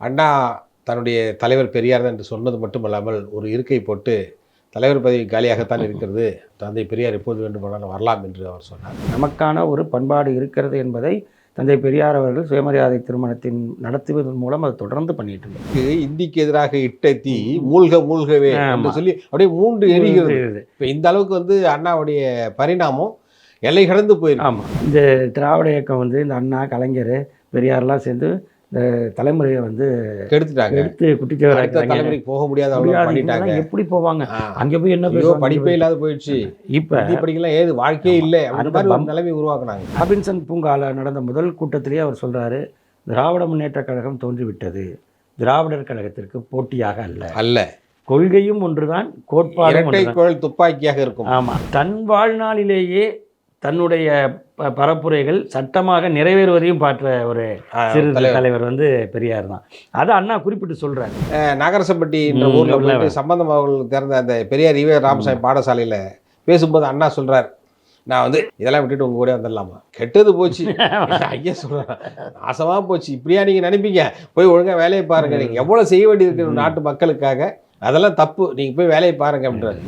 அண்ணா தன்னுடைய தலைவர் பெரியார் தான் என்று சொன்னது மட்டுமல்லாமல் ஒரு இருக்கை போட்டு தலைவர் பதவி காலியாகத்தான் இருக்கிறது. தந்தை பெரியார் எப்போது வேண்டுமானாலும் வரலாம் என்று அவர் சொன்னார். நமக்கான ஒரு பண்பாடு இருக்கிறது என்பதை தந்தை பெரியார் அவர்கள் சுயமரியாதை திருமணத்தின் நடத்துவதன் மூலம் அதை தொடர்ந்து பண்ணிட்டு இது இந்திக்கு எதிராக இட்ட தீ மூழ்க மூழ்கவே என்று. சொல்லி அப்படியே மூன்று எரிகிறது. இப்போ இந்த அளவுக்கு வந்து அண்ணாவுடைய பரிணாமம் எல்லை கடந்து போயிருக்கு. ஆமா. இந்த திராவிட இயக்கம் வந்து இந்த அண்ணா கலைஞர் பெரியார்லாம் சேர்ந்து இந்த தலைமுறையை வந்து கெடுத்துட்டாங்க. எடுத்து குட்டிச்சவராக தலைமுறைக்கு போக முடியாத எப்படி போவாங்க. அங்க போய் என்ன பேசுவாங்க? படிப்பே இல்லாத போயிடுச்சு. இப்ப படிக்கலாம் ஏது வாழ்க்கையே இல்லை அந்த மாதிரி நிலைமை உருவாக்குனாங்க. ராபின்சன் பூங்கால நடந்த முதல் கூட்டத்திலேயே அவர் சொல்றாரு திராவிட முன்னேற்ற கழகம் தோன்றிவிட்டது. திராவிடர் கழகத்திற்கு போட்டியாக அல்ல. அல்ல. கொள்கையும் ஒன்றுதான் குழல் துப்பாக்கியாக இருக்கும். ஆமா. தன் வாழ்நாளிலேயே தன்னுடைய பரப்புரைகள் சட்டமாக நிறைவேறுவதையும் பார்த்த ஒரு சிறு தலைவர். வந்து பெரியார் தான். அதை அண்ணா குறிப்பிட்டு சொல்றாரு. அஹ், நகரசம்பட்டி என்ற ஊர்ல உள்ள சம்பந்தம் அவர்கள் திறந்த அந்த பெரியார் ஈவே ராமசாமி பாடசாலையில பேசும்போது அண்ணா சொல்றார். நான் வந்து இதெல்லாம் விட்டுட்டு உங்க கூட வந்துடலாமா? கெட்டது போச்சு. ஐயா சொல்றேன் நாசமா போச்சு. இப்படியா நீங்க நினைப்பீங்க? போய் ஒழுங்கா வேலையை பாருங்க. நீங்க எவ்வளவு செய்ய வேண்டியது நாட்டு மக்களுக்காக? அதெல்லாம் தப்பு. நீங்க போய் வேலையை பாருங்க அப்படின்றாரு.